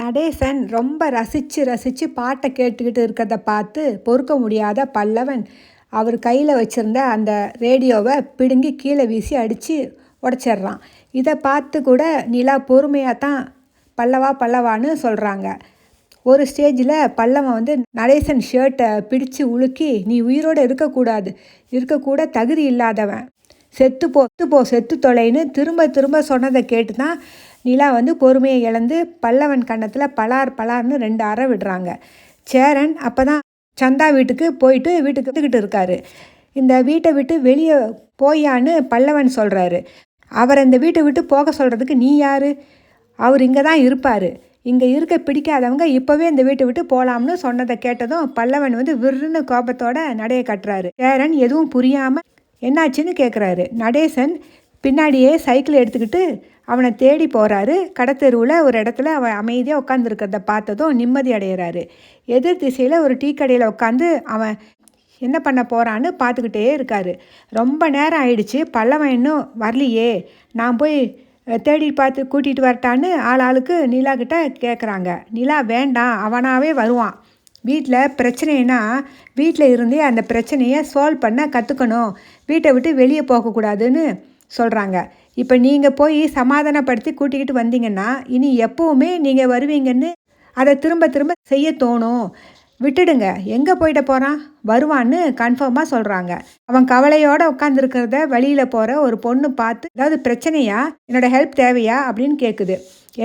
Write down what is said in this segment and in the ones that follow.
நடேசன் ரொம்ப ரசித்து ரசித்து பாட்டை கேட்டுக்கிட்டு இருக்கிறத பார்த்து பொறுக்க முடியாத பல்லவன். அவர் கையில் வச்சுருந்த அந்த ரேடியோவை பிடுங்கி கீழே வீசி அடித்து உடச்சிட்றான். இதை பார்த்து கூட நிலா பொறுமையாக தான் பல்லவா பல்லவான்னு சொல்கிறாங்க ஒரு ஸ்டேஜில் பல்லவன் வந்து நடேசன் ஷர்ட்டை பிடிச்சு உலுக்கி நீ உயிரோடு இருக்கக்கூடாது. இருக்கக்கூட தகுதி இல்லாதவன். செத்து போ செத்து போ செத்து தொலைன்னு திரும்ப திரும்ப சொன்னதை கேட்டு தான் நிலா வந்து பொறுமையை இழந்து பல்லவன் கன்னத்தில் பலார் பலார்னு ரெண்டு அறை விடுறாங்க. சேரன் அப்போ தான் சந்தா வீட்டுக்கு போயிட்டு வீட்டுக்கு வந்துக்கிட்டு இருக்காரு. இந்த வீட்டை விட்டு வெளியே போயான்னு பல்லவன் சொல்கிறாரு அவர் இந்த வீட்டை விட்டு போக சொல்கிறதுக்கு நீ யார்? அவர் இங்கே தான் இருப்பார். இங்கே இருக்க பிடிக்காதவங்க இப்போவே இந்த வீட்டை விட்டு போகலாம்னு சொன்னதை கேட்டதும் பல்லவன் வந்து விருன்னு கோபத்தோட நடைய கட்டுறாரு. சேரன் எதுவும் புரியாமல் என்னாச்சுன்னு கேட்குறாரு நடேசன் பின்னாடியே சைக்கிள் எடுத்துக்கிட்டு அவனை தேடி போகிறாரு கடத்தெருவில் ஒரு இடத்துல அவன் அமைதியாக உட்காந்துருக்கிறத பார்த்ததும் நிம்மதி அடைகிறாரு எதிர் திசையில் ஒரு டீ கடையில் உட்காந்து அவன் என்ன பண்ண போகிறான்னு பார்த்துக்கிட்டே இருக்காரு. ரொம்ப நேரம் ஆயிடுச்சு. பல்லவன் இன்னும் வரலையே. நான் போய் தேடி பார்த்து கூட்டிகிட்டு வரட்டான்னு ஆள் ஆளுக்கு நிலா கிட்ட கேட்குறாங்க நிலா வேண்டாம் அவனாகவே வருவான். வீட்டில் பிரச்சனைனா வீட்டில் இருந்தே அந்த பிரச்சனையை சால்வ் பண்ண கற்றுக்கணும் வீட்டை விட்டு வெளியே போகக்கூடாதுன்னு சொல்கிறாங்க இப்போ நீங்கள் போய் சமாதானப்படுத்தி கூட்டிக்கிட்டு வந்தீங்கன்னா இனி எப்போவுமே நீங்கள் வருவீங்கன்னு அதை திரும்ப திரும்ப செய்ய தோணும். விட்டுடுங்க. எங்கே போயிட போகிறான் வருவான்னு கன்ஃபார்மாக சொல்கிறாங்க அவன் கவலையோடு உட்காந்துருக்கிறத வழியில் போகிற ஒரு பொண்ணு பார்த்து ஏதாவது பிரச்சனையா? என்னோட ஹெல்ப் தேவையா? அப்படின்னு கேட்குது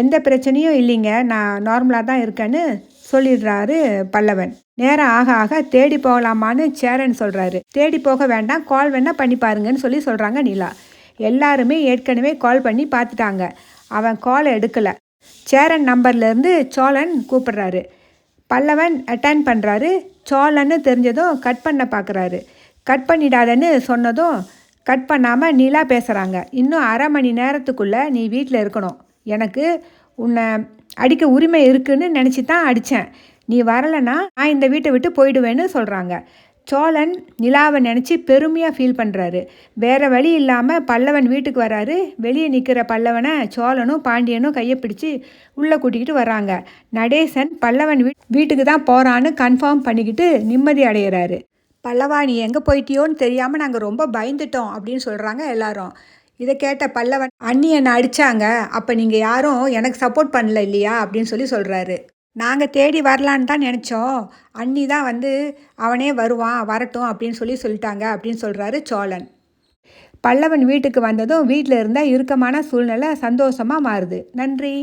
எந்த பிரச்சனையும் இல்லைங்க. நான் நார்மலாக தான் இருக்கேன்னு சொல்லிடுறாரு பல்லவன். நேரம் ஆக ஆக தேடி போகலாமான்னு சேரன் சொல்கிறாரு தேடி போக வேண்டாம். கால் வேணால் பண்ணி பாருங்கன்னு சொல்லி சொல்கிறாங்க நிலா. எல்லாருமே ஏற்கனவே கால் பண்ணி பார்த்துட்டாங்க. அவன் கால் எடுக்கலை. சேரன் நம்பர்லேருந்து சோழன் கூப்பிடுறாரு. பல்லவன் அட்டன் பண்ணுறாரு சோழன்னு தெரிஞ்சதும் கட் பண்ண பார்க்குறாரு கட் பண்ணிடாதன்னு சொன்னதும் கட் பண்ணாமல் நிலா பேசுகிறாங்க இன்னும் அரை மணி நேரத்துக்குள்ளே நீ வீட்டில் இருக்கணும். எனக்கு உன்னை அடிக்க உரிமை இருக்குன்னு நினச்சி தான் அடித்தேன் நீ வரலைன்னா நான் இந்த வீட்டை விட்டு போயிடுவேன்னு சொல்கிறாங்க சோழன் நிலாவை நினச்சி பெருமையாக ஃபீல் பண்ணுறாரு வேறு வழி இல்லாமல் பல்லவன் வீட்டுக்கு வராரு. வெளியே நிற்கிற பல்லவனை சோழனும் பாண்டியனும் கையை பிடிச்சி உள்ளே கூட்டிக்கிட்டு வராங்க நடேசன் பல்லவன் வீ வீட்டுக்கு தான் போகிறான்னு கன்ஃபார்ம் பண்ணிக்கிட்டு நிம்மதி அடைகிறாரு பல்லவா நீ எங்கே போயிட்டியோன்னு தெரியாமல் நாங்கள் ரொம்ப பயந்துட்டோம் அப்படின்னு சொல்கிறாங்க எல்லாரும். இதை கேட்ட பல்லவன் அண்ணி என்னை அடித்தாங்க அப்போ நீங்கள் யாரும் எனக்கு சப்போர்ட் பண்ணல இல்லையா? அப்படின்னு சொல்லி சொல்கிறாரு நாங்கள் தேடி வரலான்னு தான் நினச்சோம். அண்ணி தான் வந்து அவனே வருவான் வரட்டும் அப்படின்னு சொல்லி சொல்லிட்டாங்க அப்படின்னு சொல்கிறாரு சோழன். பல்லவன் வீட்டுக்கு வந்ததும் வீட்டில் இருந்தால் இறுக்கமான சூழ்நிலை சந்தோஷமாக மாறுது. நன்றி.